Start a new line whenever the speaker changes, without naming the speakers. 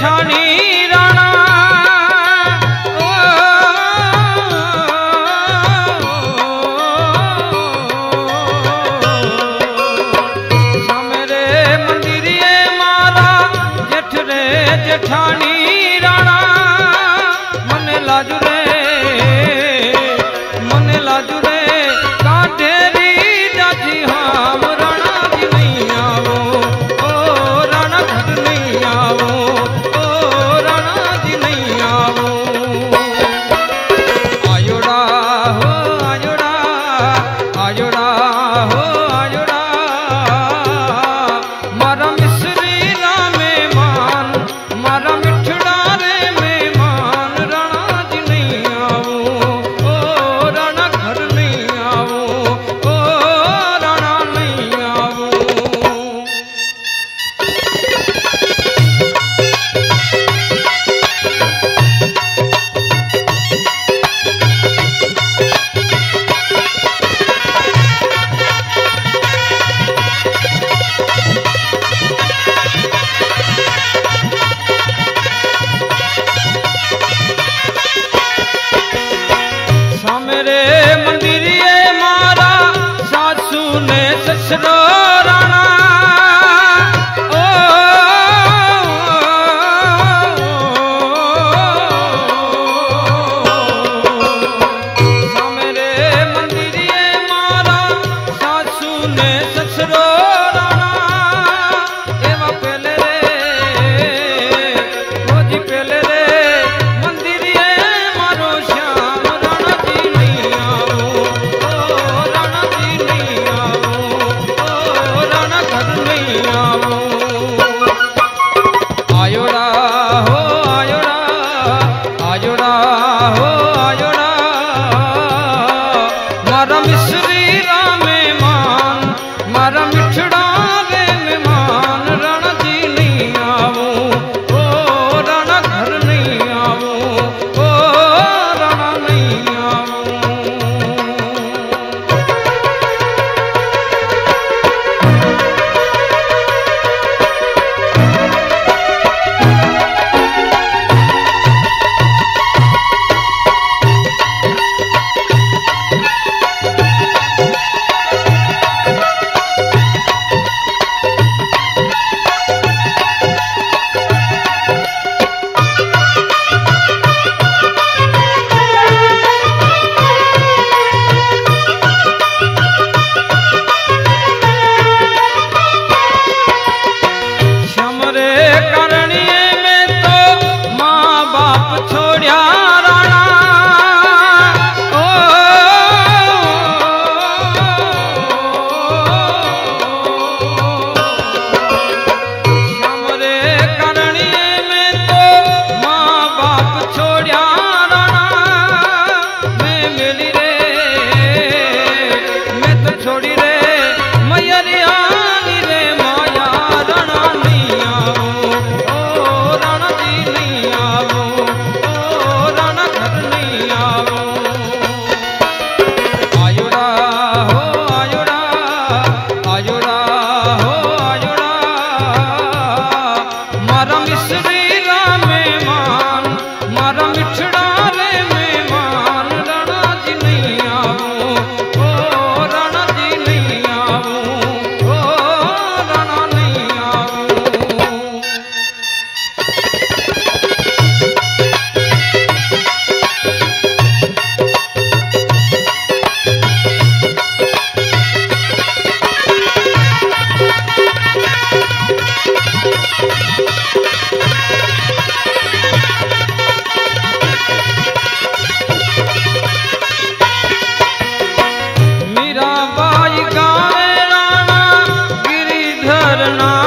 ઠણી રાણા સમરે મંદિરે મારા જેઠ રે જેઠાણી રાણા મને લાજુ રે મને લાજુ રે কৃষ্ণ करना